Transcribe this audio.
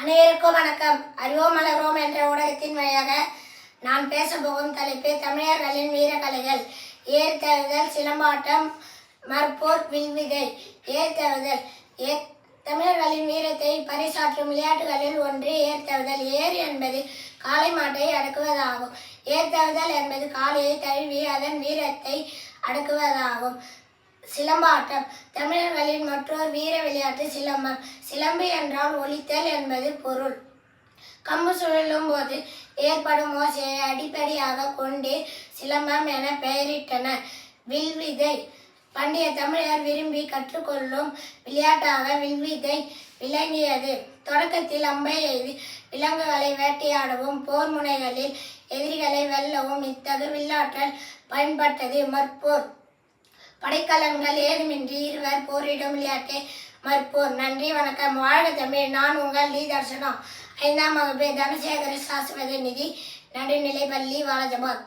அனைவருக்கும் வணக்கம். அறிவோம் மலரோம் என்ற ஊடகத்தின் வழியாக நான் பேச போகும் தலைப்பு தமிழர்களின் வீரக்கலைகள். ஏர் தழுதல் சிலம்பாட்டம் மற்போர் வில்விதை. ஏர் தழுதல் ஏ தமிழர்களின் வீரத்தை பறைசாற்றும் விளையாட்டுகளில் ஒன்று ஏர் தழுதல் ஏர் என்பது காளை மாட்டை அடக்குவதாகும். ஏர் தழுதல் என்பது காளையை தழுவி அதன் வீரத்தை அடக்குவதாகும். சிலம்பாட்டம். தமிழர்களின் மற்றொரு வீர விளையாட்டு சிலம்பம். சிலம்பு என்றால் ஒலித்தல் என்பது பொருள். கம்பு சுழலும் போது ஏற்படும் ஓசையை அடிப்படையாக கொண்டு சிலம்பம் என பெயரிட்டனர். வில்விதை. பண்டைய தமிழர் விரும்பி கற்றுக்கொள்ளும் விளையாட்டாக வில்விதை விளங்கியது. தொடக்கத்தில் அம்பை எய்து விலங்குகளை வேட்டையாடவும் போர் முனைகளில் எதிரிகளை வெல்லவும் இத்தகு வில்லாற்றல் பயன்பட்டது. மற்போர். படைக்கலன்கள் ஏதுமின்றி இருவர் போரிடும் விளையாட்டே மற்போர் நன்றி வணக்கம். வாழ்க தமிழ். நான் உங்கள் டி. தர்சனம். ஐந்தாம் வகுப்பு தனசேகர சாஸ்வத நிதி நடுநிலைப்பள்ளி வாலஜபாத்